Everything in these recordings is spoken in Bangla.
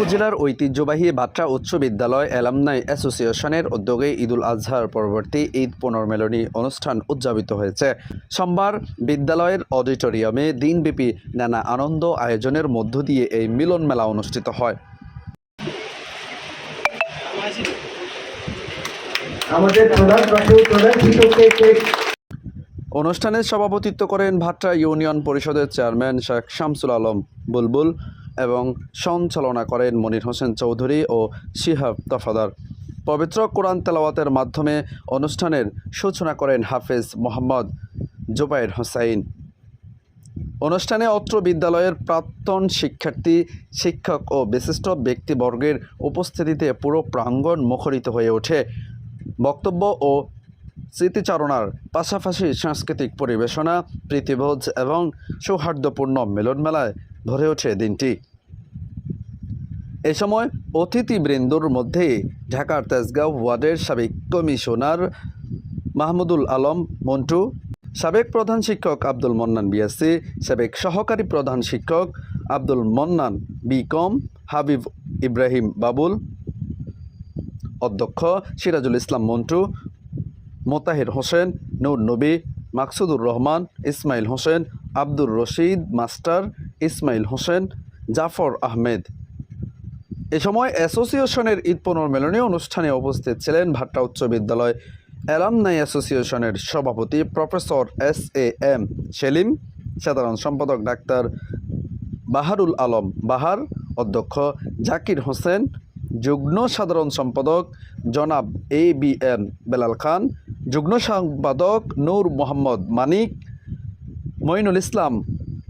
উপজেলার ঐতিহ্যবাহী ভাট্রা উচ্চ বিদ্যালয় এলামনাই অ্যাসোসিয়েশনের উদ্যোগে ঈদুল আজহার পরবর্তী ঈদ পুনর্মেলনী অনুষ্ঠান উদযাপিত হয়েছে। সোমবার বিদ্যালয়ের অডিটোরিয়ামে দিনব্যাপী নানা আনন্দ আয়োজনের মধ্য দিয়ে এই মিলন মেলা অনুষ্ঠিত হয়। আমাদের প্রধান প্রধান অনুষ্ঠানে সভাপতিত্ব করেন ভাট্রা ইউনিয়ন পরিষদের চেয়ারম্যান শেখ শামসুল আলম বুলবুল এবং সঞ্চালনা করেন মনির হোসেন চৌধুরী ও শিহাব তফাদার। পবিত্র কোরআন তেলাওয়াতের মাধ্যমে অনুষ্ঠানের সূচনা করেন হাফেজ মোহাম্মদ জুবাইর হোসাইন। অনুষ্ঠানে অত্র বিদ্যালয়ের প্রাক্তন শিক্ষার্থী, শিক্ষক ও বিশিষ্ট ব্যক্তিবর্গের উপস্থিতিতে পুরো প্রাঙ্গণ মুখরিত হয়ে ওঠে। বক্তব্য ও স্মৃতিচারণার পাশাপাশি সাংস্কৃতিক পরিবেশনা, প্রীতিভোজ এবং সৌহার্দ্যপূর্ণ মিলনমেলায় ভরে ওঠে দিনটি। এ সময় অতিথিবৃন্দর মধ্যে ঢাকার তেজগাঁও ওয়ার্ডের সাবেক কমিশনার মাহমুদুল আলম, মন্টু, সাবেক প্রধান শিক্ষক আব্দুল মন্নান বিএসসি, সাবেক সহকারী প্রধান শিক্ষক আব্দুল মন্নান বি কম হাবিব ইব্রাহিম বাবুল, অধ্যক্ষ সিরাজুল ইসলাম মন্টু, মোতাহির হোসেন, নূর নবী, মাকসুদুর রহমান, ইসমাইল হোসেন, আব্দুর রশিদ, মাস্টার ইসমাইল হোসেন, জাফর আহমেদ। এ সময় অ্যাসোসিয়েশনের ঈদ পুনর্মেলনী অনুষ্ঠানে উপস্থিত ছিলেন ভাট্টা উচ্চ বিদ্যালয় অ্যালামনাই অ্যাসোসিয়েশনের সভাপতি professor S A M Selim, সাধারণ সম্পাদক ডাক্তার বাহারুল আলম বাহার, অধ্যক্ষ জাকির হোসেন, যুগ্ম সাধারণ সম্পাদক জনাব A B M Belal Khan, যুগ্ম সম্পাদক নূর মোহাম্মদ মানিক, মঈনুল ইসলাম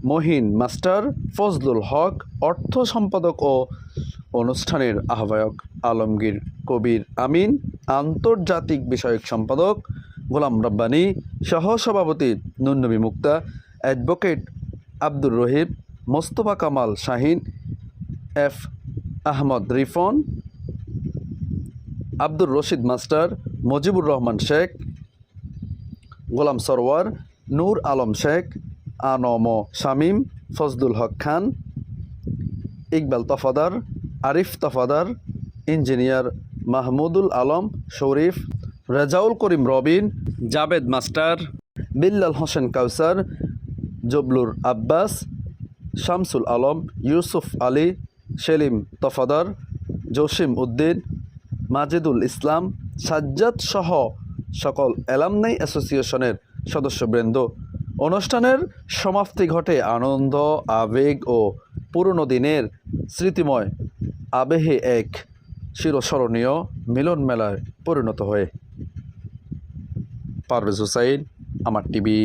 মহিন মাস্টার ফজলুল হক, অর্থ সম্পাদক ও অনুষ্ঠানের আহ্বায়ক আলমগীর কবির আমিন, আন্তর্জাতিক বিষয়ক সম্পাদক গোলাম রব্বানী সহ সভাপতি Nunnabi Mukta, advocate Abdur Rahim, Mostafa Kamal Shahin, F Ahmad Rifon, Abdur Rashid master, Mojibur Rahman Sheikh, Golam Sarwar, Nur Alam Sheikh Anam Shamim Fazdul Haque Khan, Iqbal Tofadar, Arif Tofadar, engineer Mahmudul Alam, Sharif, Rezaul Karim Robin, Jabed master, Billal Hossain Kawsar, Jablur Abbas, Shamsul Alam, Yusuf Ali, Selim Tofadar, Jashim Uddin, Majidul Islam, Sajjad সহ সকল অ্যালামনাই অ্যাসোসিয়েশনের সদস্যবৃন্দ। অনুষ্ঠানের সমাপ্তি ঘটে আনন্দ, আবেগ ও পুরনো দিনের স্মৃতিময় আবেহে এক চিরস্মরণীয় মিলন মেলায় পরিণত হয়ে। পারভেজ হুসাইন, আমার টিভি।